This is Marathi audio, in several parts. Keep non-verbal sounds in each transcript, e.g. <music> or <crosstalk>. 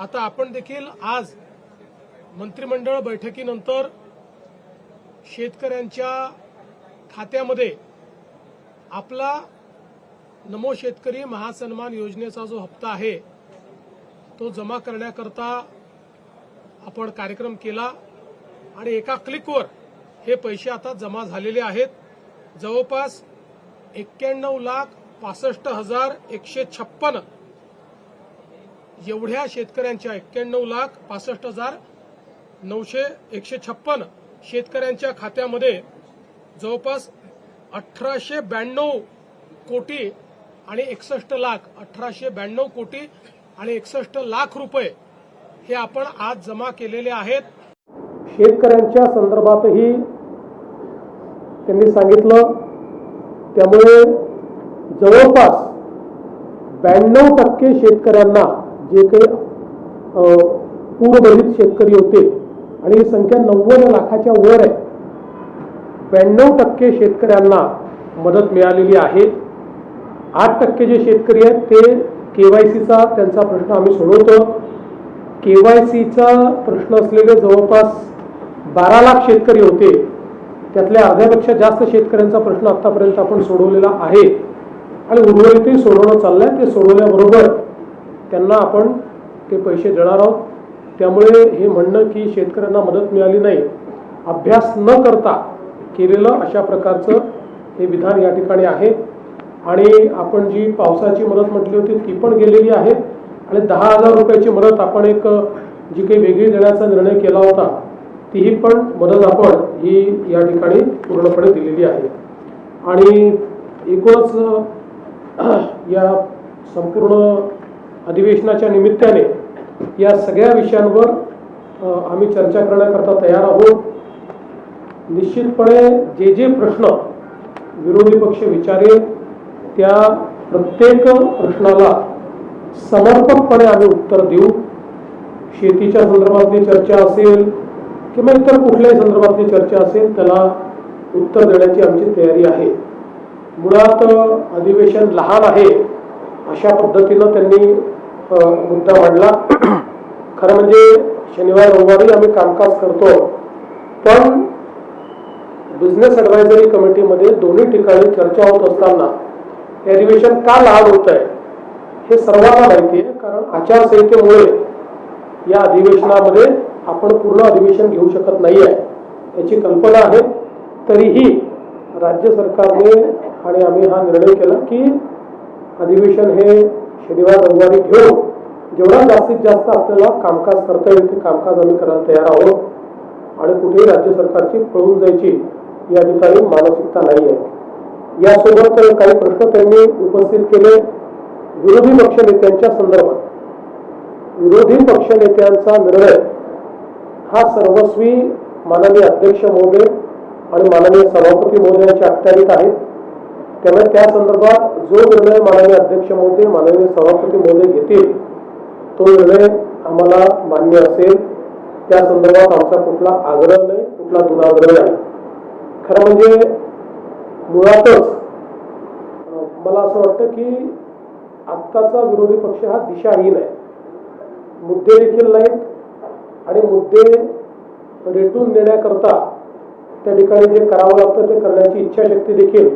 आता आपण देखील आज मंत्रिमंडळ बैठकीनंतर शेतकऱ्यांच्या खात्यामध्ये आपला नमो शेतकरी महासन्मान योजनेचा जो हप्ता आहे तो जमा करण्याकरता आपण कार्यक्रम केला आणि एका क्लिकवर हे पैसे आता जमा झालेले आहेत. जवळपास एक्क्याण्णव लाख पासष्ट हजार एकशे छप्पन एवढ्या शेतकऱ्यांच्या एक्क्याण्णव लाख पासष्ट हजार नऊशे एकशे छप्पन शेतकऱ्यांच्या खात्यामध्ये जवळपास अठराशे ब्याण्णव कोटी आणि एकसष्ट लाख अठराशे ब्याण्णव कोटी आणि एकसष्ट लाख रुपये हे आपण आज जमा केलेले आहेत. शेतकऱ्यांच्या संदर्भातही त्यांनी सांगितलं त्यामुळे जवळपास ब्याण्णव टक्के शेतकऱ्यांना जे काही अ, पूरबाधित शेतकरी होते आणि ही संख्या नव्वद लाखाच्या वर आहे. ब्याण्णव टक्के शेतकऱ्यांना मदत मिळालेली आहे. आठ टक्के जे शेतकरी आहेत ते केवायसीचा त्यांचा प्रश्न आम्ही सोडवतो. केवायसीचा प्रश्न असलेले जवळपास बारा लाख शेतकरी होते. त्यातल्या अर्ध्यापेक्षा जास्त शेतकऱ्यांचा प्रश्न आतापर्यंत आपण सोडवलेला आहे. आणि उर्वरितही सोडवणं चाललंय. ते सोडवल्याबरोबर त्यांना आपण ते पैसे देणार आहोत. त्यामुळे हे म्हणणं की शेतकऱ्यांना मदत मिळाली नाही अभ्यास न करता केलेलं अशा प्रकारचं हे विधान या ठिकाणी आहे. आणि आपण जी पावसाची मदत म्हटली होती ती पण गेलेली आहे. आणि दहा हजार रुपयाची मदत आपण एक जी काही वेगळी देण्याचा निर्णय केला होता तीही पण मदत आपण ही या ठिकाणी पूर्णपणे दिलेली आहे. आणि एकूणच या संपूर्ण अधिवेशनाच्या निमित्ताने या सगळ्या विषयांवर आम्ही चर्चा करण्याकरता तयार आहोत. निश्चितपणे जे जे प्रश्न विरोधी पक्ष विचारेल त्या प्रत्येक प्रश्नाला समर्पकपणे आम्ही उत्तर देऊ. शेतीच्या संदर्भातली चर्चा असेल किंवा इतर कुठल्याही संदर्भातली चर्चा असेल त्याला उत्तर देण्याची आमची तयारी आहे. मुळात अधिवेशन लहान आहे अशा पद्धतीनं त्यांनी मुद्दा मांडला <clears throat> खरं म्हणजे शनिवार रविवारी आम्ही कामकाज करतो. पण बिझनेस ॲडवायझरी कमिटीमध्ये दोन्ही ठिकाणी चर्चा होत असताना हे अधिवेशन का लहान होत आहे हे सर्वांना माहिती आहे कारण आचारसंहितेमुळे या अधिवेशनामध्ये आपण पूर्ण अधिवेशन घेऊ शकत नाही आहे याची कल्पना आहे. तरीही राज्य सरकारने आणि आम्ही हा निर्णय केला की अधिवेशन हे शनिवार रविवारी घेऊन जेवढा जास्तीत जास्त आपल्याला कामकाज करता येईल ते कामकाज आम्ही करायला तयार आहोत. आणि कुठेही राज्य सरकारची पळून जायची या ठिकाणी मानसिकता नाही आहे. यासोबत काही प्रश्न त्यांनी उपस्थित केले. विरोधी पक्षनेत्यांच्या संदर्भात. विरोधी पक्षनेत्यांचा निर्णय हा सर्वस्वी माननीय अध्यक्ष महोदय आणि माननीय सभापती महोदयांच्या अखत्यारीत आहे. त्यामुळे त्या संदर्भात जो निर्णय माननीय अध्यक्ष महोदय माननीय सभापती महोदय घेतील तो निर्णय आम्हाला मान्य असेल. त्या संदर्भात आमचा कुठला आग्रह नाही कुठला दुराग्रह नाही. खरं म्हणजे मुळातच मला असं वाटतं की आत्ताचा विरोधी पक्ष हा दिशाहीन आहे. मुद्दे देखील नाहीत आणि मुद्दे रेटून देण्याकरता त्या ठिकाणी जे करावं लागतं ते करण्याची इच्छाशक्ती देखील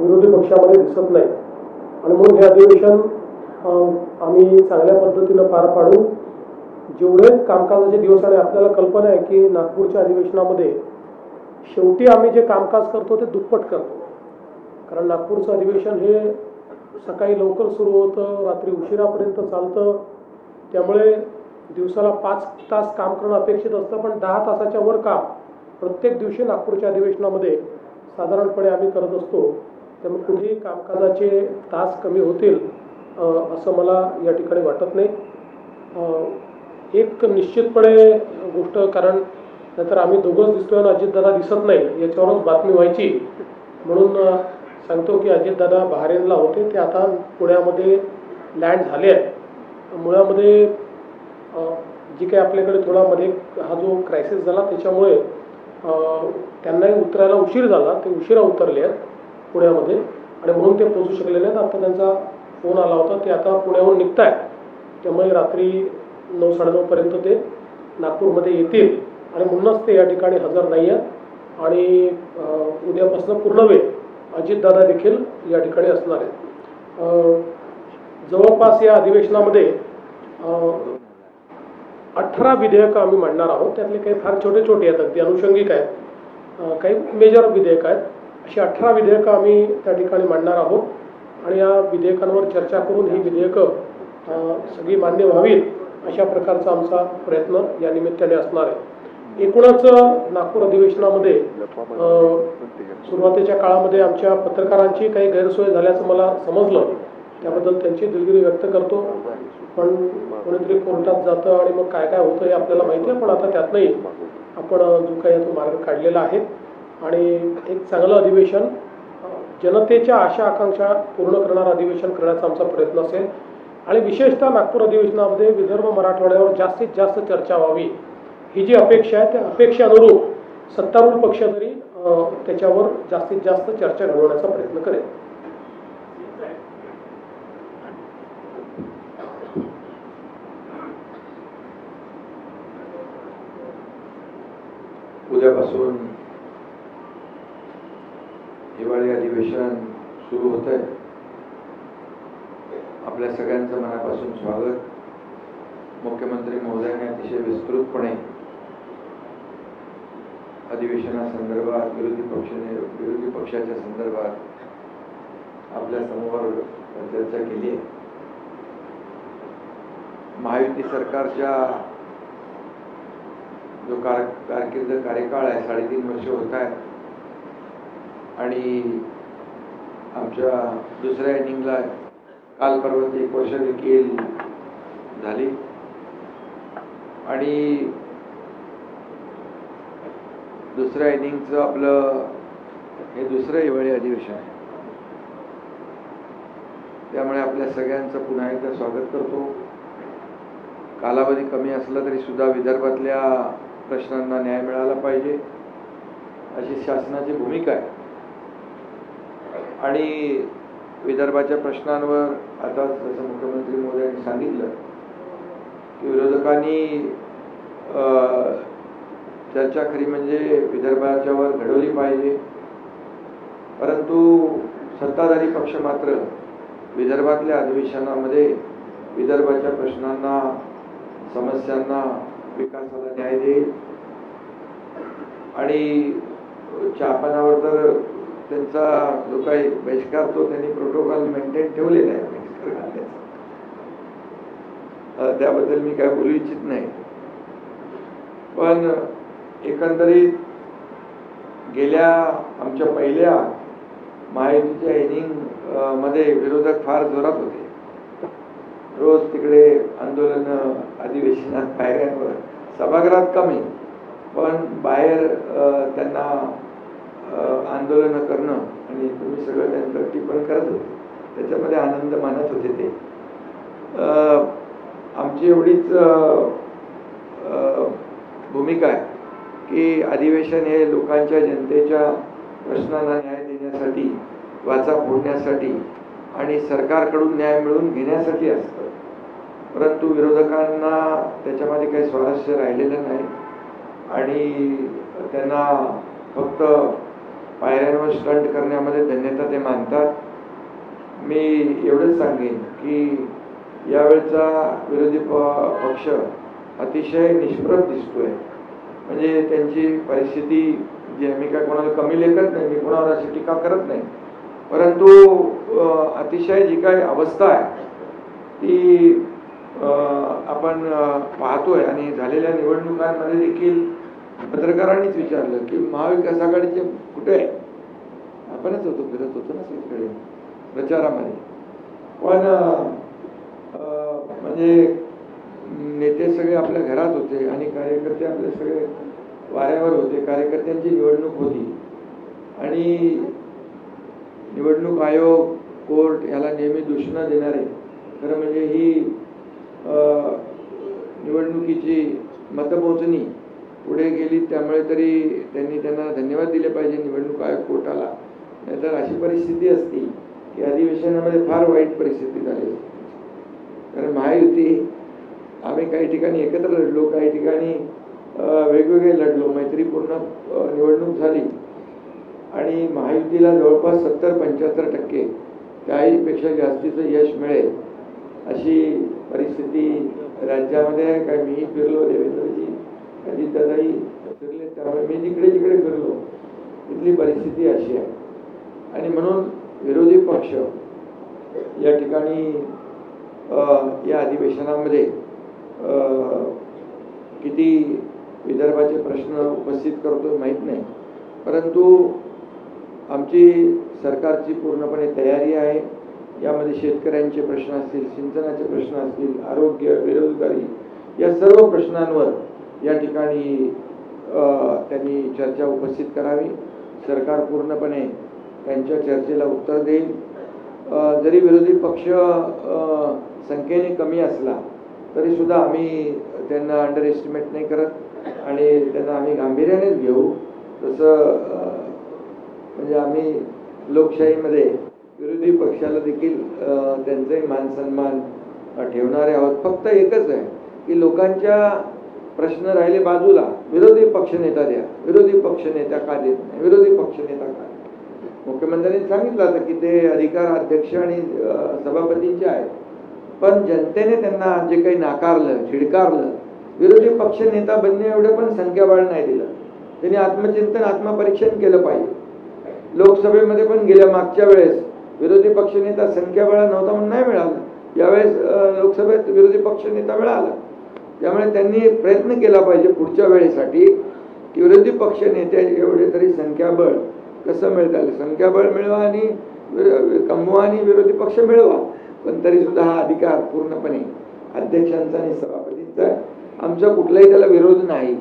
विरोधी पक्षामध्ये दिसत नाही. आणि म्हणून हे अधिवेशन आम्ही चांगल्या पद्धतीनं पार पाडू. जेवढे कामकाजाचे दिवस आणि आपल्याला कल्पना आहे की नागपूरच्या अधिवेशनामध्ये शेवटी आम्ही जे कामकाज करतो ते दुप्पट करतो. कारण नागपूरचं अधिवेशन हे सकाळी लवकर सुरू होतं रात्री उशिरापर्यंत चालतं. त्यामुळे दिवसाला पाच तास काम करणं अपेक्षित असतं पण दहा तासाच्या वर काम प्रत्येक दिवशी नागपूरच्या अधिवेशनामध्ये साधारणपणे आम्ही करत असतो त्यामुळे कुठेही कामकाजाचे तास कमी होतील असं मला या ठिकाणी वाटत नाही. एक निश्चितपणे गोष्ट कारण नंतर आम्ही दोघंच दिसतोय आणि अजितदादा दिसत नाही याच्यावरच बातमी व्हायची. म्हणून सांगतो की अजितदादा बहारेनला होते ते आता पुण्यामध्ये लँड झाले आहेत. मुळामध्ये जी काही आपल्याकडे थोडा मध्ये हा जो क्रायसिस झाला त्याच्यामुळे त्यांनाही उतरायला उशीर झाला. ते उशिरा उतरले आहेत पुण्यामध्ये. आणि म्हणून ते पोहोचू शकले नाहीत. आता त्यांचा फोन आला होता. ते आता पुण्याहून निघत आहेत त्यामुळे रात्री नऊ साडेनऊपर्यंत ते नागपूरमध्ये येतील. आणि म्हणूनच ते या ठिकाणी हजर नाही आहेत. आणि उद्यापासून पूर्ण वेळ अजितदादा देखील या ठिकाणी असणार आहेत. जवळपास या अधिवेशनामध्ये अठरा विधेयकं आम्ही मांडणार आहोत. त्यातले काही फार छोटे छोटे आहेत. अगदी अनुषंगिक आहेत. काही मेजर विधेयकं आहेत. अशी अठरा विधेयकं आम्ही त्या ठिकाणी मांडणार आहोत. आणि या विधेयकांवर चर्चा करून ही विधेयकं सगळी मान्य व्हावीत अशा प्रकारचा आमचा प्रयत्न या निमित्ताने असणार आहे. एकूणच नागपूर अधिवेशनामध्ये सुरुवातीच्या काळामध्ये आमच्या पत्रकारांची काही गैरसोय झाल्याचं मला समजलं. त्याबद्दल त्यांची दिलगिरी व्यक्त करतो. पण कोणीतरी कोर्टात जातं आणि मग काय काय होतं हे आपल्याला माहिती आहे पण आता त्यातनंही आपण जो काही तो मार्ग काढलेला आहे. आणि एक चांगलं अधिवेशन जनतेच्या आशा आकांक्षा पूर्ण करणारं अधिवेशन करण्याचा आमचा प्रयत्न असेल. आणि विशेषतः नागपूर अधिवेशनामध्ये विदर्भ मराठवाड्यावर जास्तीत जास्त चर्चा व्हावी. ही जी अपेक्षा आहे त्या अपेक्षेअनुरूप सत्तारूढ पक्ष तरी त्याच्यावर जास्तीत जास्त चर्चा घडवण्याचा प्रयत्न करेल. उद्यापासून हिवाळी अधिवेशन सुरू होत आहे. आपल्या सगळ्यांचं मनापासून स्वागत. मुख्यमंत्री महोदयांनी अतिशय विस्तृतपणे अधिवेशनासंदर्भात विरोधी पक्षाने विरोधी पक्षाच्या संदर्भात आपल्यासमोर चर्चा केली आहे. महायुती सरकारच्या जो कार कारकिर्द कार्यकाळ आहे साडेतीन वर्ष होत आहे. आणि आमच्या दुसऱ्या इनिंगला काल पर्वत एक वर्ष देखील झाली. आणि दुसऱ्या इनिंगचं आपलं हे दुसरं हिवाळी अधिवेशन आहे. त्यामुळे आपल्या सगळ्यांचं पुन्हा एकदा स्वागत करतो. कालावधी कमी असला तरी सुद्धा विदर्भातल्या प्रश्नांना न्याय मिळाला पाहिजे अशी शासनाची भूमिका आहे. आणि विदर्भाच्या प्रश्नांवर आता जसं मुख्यमंत्री मोदयांनी सांगितलं की विरोधकांनी चर्चा खरी म्हणजे विदर्भाच्यावर घडवली पाहिजे. परंतु सत्ताधारी पक्ष मात्र विदर्भातल्या अधिवेशनामध्ये विदर्भाच्या प्रश्नांना समस्यांना विकासाला न्याय देईल. आणि चहापानावर तर त्यांचा जो काही बहिष्कार तो त्यांनी प्रोटोकॉल मेंटेन ठेवलेला आहे. बहिष्कार त्याबद्दल मी काय बोलू इच्छित नाही. पण एकंदरीत गेल्या आमच्या पहिल्या महायुतीच्या इनिंगमध्ये विरोधक फार जोरात होते. रोज तिकडे आंदोलन अधिवेशनात पायऱ्यांवर सभागृहात कमी पण बाहेर त्यांना आंदोलनं करणं आणि तुम्ही सगळं त्यांचं टिप्पण करत होते. त्याच्यामध्ये आनंद मानत होते ते. आमची एवढीच भूमिका आहे की अधिवेशन हे लोकांच्या जनतेच्या प्रश्नांना न्याय देण्यासाठी वाचा फोडण्यासाठी आणि सरकारकडून न्याय मिळवून घेण्यासाठी असतं. परंतु विरोधकांना त्याच्यामध्ये काही स्वारस्य राहिलेलं नाही. आणि त्यांना फक्त पायऱ्यांवर स्टंट करण्यामध्ये धन्यता ते मानतात. मी एवढंच सांगेन की यावेळचा विरोधी प पक्ष अतिशय निष्प्रभ दिसतोय. म्हणजे त्यांची परिस्थिती जी आहे मी काय कोणाला कमी लेखत नाही मी कोणावर अशी टीका करत नाही. परंतु अतिशय जी काही अवस्था आहे ती आपण पाहतोय आणि झालेल्या निवडणुकांमध्ये देखील पत्रकारांनीच विचारलं की महाविकास आघाडीचे कुठे आहे? आपणच होतो फिरत होतो ना सगळीकडे प्रचारामध्ये. पण म्हणजे नेते सगळे आपल्या घरात होते आणि कार्यकर्ते आपले सगळे वाऱ्यावर होते. कार्यकर्त्यांची निवडणूक होती. आणि निवडणूक आयोग कोर्ट याला नेहमी दूषणा देणारे. खरं म्हणजे ही निवडणुकीची मतमोजणी पुढे गेली त्यामुळे तरी त्यांनी त्यांना धन्यवाद दिले पाहिजे निवडणूक आयोग कोर्टाला. नाहीतर अशी परिस्थिती असती की अधिवेशनामध्ये फार वाईट परिस्थिती झाली. कारण महायुती आम्ही काही ठिकाणी एकत्र लढलो काही ठिकाणी वेगवेगळे लढलो मैत्रीपूर्ण निवडणूक झाली. आणि महायुतीला जवळपास सत्तर पंच्याहत्तर टक्के त्याहीपेक्षा जास्तीचं यश मिळेल. अशी परिस्थिती राज्यामध्ये आहे. काय मीही फिरलो देवेंद्रजी. अजितदादाही फिरले त्यामुळे मी जिकडे जिकडे फिरलो. तिथली परिस्थिती अशी आहे. आणि म्हणून विरोधी पक्ष या ठिकाणी या अधिवेशनामध्ये किती विदर्भाचे प्रश्न उपस्थित करतो माहीत नाही. परंतु आमची सरकारची पूर्णपणे तयारी आहे. यामध्ये शेतकऱ्यांचे प्रश्न असतील सिंचनाचे प्रश्न असतील आरोग्य बेरोजगारी या सर्व प्रश्नांवर या ठिकाणी त्यांनी चर्चा उपस्थित करावी. सरकार पूर्णपणे त्यांच्या चर्चेला उत्तर देईल. जरी विरोधी पक्ष संख्येने कमी असला तरी सुद्धा आम्ही त्यांना अंडर एस्टिमेट नाही करत आणि त्यांना आम्ही गांभीर्यानेच घेऊ. तसं म्हणजे आम्ही लोकशाहीमध्ये विरोधी पक्षाला देखील त्यांचाही मान सन्मान ठेवणारे आहोत. फक्त एकच आहे की लोकांच्या प्रश्न राहिले बाजूला. विरोधी पक्षनेता द्या. विरोधी पक्षनेता का देत नाही? विरोधी पक्षनेता का मुख्यमंत्र्यांनी सांगितलं होतं की ते अधिकार अध्यक्ष आणि सभापतींचे आहेत. पण जनतेने त्यांना जे काही नाकारलं छिडकारलं विरोधी पक्ष नेता बनणे एवढं पण संख्याबळ नाही दिलं. त्यांनी आत्मचिंतन आत्मपरीक्षण केलं पाहिजे. लोकसभेमध्ये पण गेल्या मागच्या वेळेस विरोधी पक्षनेता संख्याबळा नव्हता म्हणून नाही मिळाला. यावेळेस लोकसभेत विरोधी पक्षनेता मिळाला. त्यामुळे त्यांनी प्रयत्न केला पाहिजे पुढच्या वेळेसाठी की विरोधी पक्ष नेत्या एवढे तरी संख्याबळ कसं मिळता येईल संख्याबळ मिळवा आणि कमवा आणि विरोधी पक्ष मिळवा. पण तरी सुद्धा हा अधिकार पूर्णपणे अध्यक्षांचा आणि सभापतींचा आहे. आमचा कुठलाही त्याला विरोध नाही.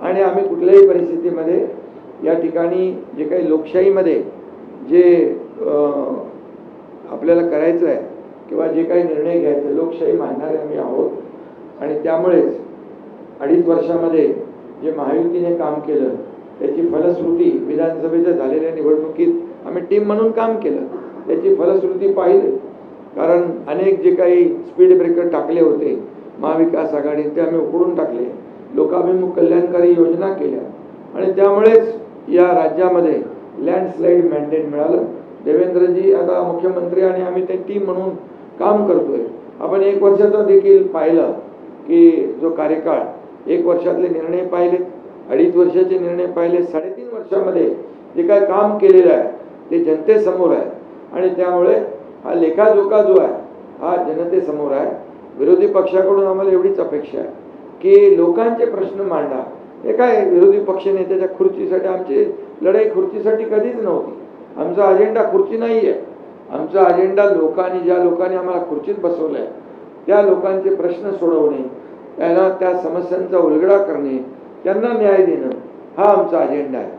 आणि आम्ही कुठल्याही परिस्थितीमध्ये या ठिकाणी जे काही लोकशाहीमध्ये जे आपल्याला करायचं आहे किंवा जे काही निर्णय घ्यायचे लोकशाही मानणारे आम्ही आहोत. आणि त्यामुळेच अडीच वर्षामध्ये जे महायुतीने काम केलं त्याची फलश्रुती विधानसभेच्या झालेल्या निवडणुकीत आम्ही टीम म्हणून काम केलं. त्याची फलश्रुती पाहिली. कारण अनेक जे काही स्पीड ब्रेकर टाकले होते महाविकास आघाडीने ते आम्ही उकडून टाकले. लोकाभिमुख कल्याणकारी योजना केल्या. आणि त्यामुळेच या राज्यामध्ये लँडस्लाईड मॅन्डेट मिळालं. देवेंद्रजी आता मुख्यमंत्री आणि आम्ही ते टीम म्हणून काम करतोय. आपण एक वर्षाचा देखील पाहिलं की जो कार्यकाळ एक वर्षातले निर्णय पाहिले अडीच वर्षाचे निर्णय पाहिले साडेतीन वर्षामध्ये जे काय काम केलेलं आहे ते जनतेसमोर आहे. आणि त्यामुळे हा लेखाजोखा जो आहे हा जनतेसमोर आहे. विरोधी पक्षाकडून आम्हाला एवढीच अपेक्षा आहे की लोकांचे प्रश्न मांडा. हे काय विरोधी पक्षनेत्याच्या खुर्चीसाठी आमची लढाई खुर्चीसाठी कधीच नव्हती. आमचा अजेंडा खुर्ची नाही आहे आमचा अजेंडा लोकांनी ज्या लोकांनी आम्हाला खुर्चीत बसवलं आहे त्या लोकांचे प्रश्न सोडवणे त्यांना त्या समस्यांचा उलगडा करणे त्यांना न्याय देणं हा आमचा अजेंडा आहे.